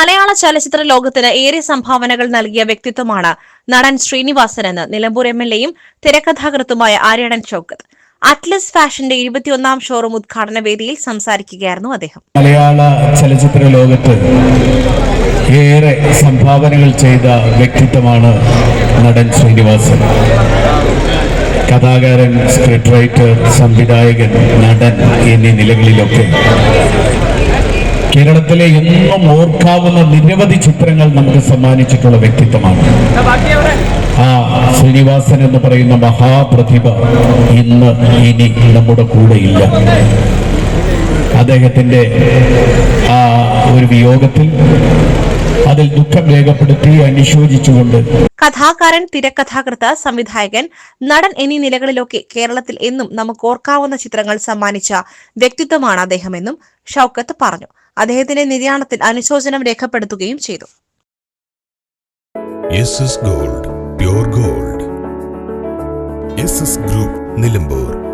മലയാള ചലച്ചിത്ര ലോകത്തിന് ഏറെ സംഭാവനകൾ നൽകിയ വ്യക്തിത്വമാണ് നടൻ ശ്രീനിവാസൻ എന്ന് നിലമ്പൂർ എം എൽ എയും തിരക്കഥാകൃത്തുമായ ആര്യടൻ ചോക്കത്ത്. അറ്റ്ലസ് ഫാഷന്റെ ഇരുപത്തിയൊന്നാം ഷോറൂം ഉദ്ഘാടന വേദിയിൽ സംസാരിക്കുകയായിരുന്നു അദ്ദേഹം. മലയാള ചലച്ചിത്ര ലോകത്ത് ഏറെ സംഭാവനകൾ ചെയ്ത വ്യക്തിത്വമാണ് നടൻ ശ്രീനിവാസൻ. കഥാകാരൻ സ്ക്രിപ്റ്റ് റൈറ്റർ സംവിധായകൻ നടൻ എന്നീ നിലകളിലൊക്കെ കേരളത്തിലെ എന്നും ഓർക്കാവുന്ന നിരവധി ചിത്രങ്ങൾ നമുക്ക് സമ്മാനിച്ചിട്ടുള്ള വ്യക്തിത്വമാണ്. ആ ശ്രീനിവാസൻ എന്ന് പറയുന്ന മഹാപ്രതിഭ ഇന്ന് ഇനി നമ്മുടെ കൂടെയില്ല അദ്ദേഹത്തിന്റെ ആ ഒരു വിയോഗത്തിൽ അതിൽ ദുഃഖം രേഖപ്പെടുത്തി അനുശോചിച്ചുകൊണ്ട് കഥാകാരൻ തിരക്കഥാകൃത്ത് സംവിധായകൻ നടൻ എന്നീ നിലകളിലൊക്കെ കേരളത്തിൽ എന്നും നമുക്ക് ഓർക്കാവുന്ന ചിത്രങ്ങൾ സമ്മാനിച്ച വ്യക്തിത്വമാണ് അദ്ദേഹമെന്നും ഷൌക്കത്ത് പറഞ്ഞു. അദ്ദേഹത്തിന്റെ നിര്യാണത്തിൽ അനുശോചനം രേഖപ്പെടുത്തുകയും ചെയ്തു. Gold gold group Nilambur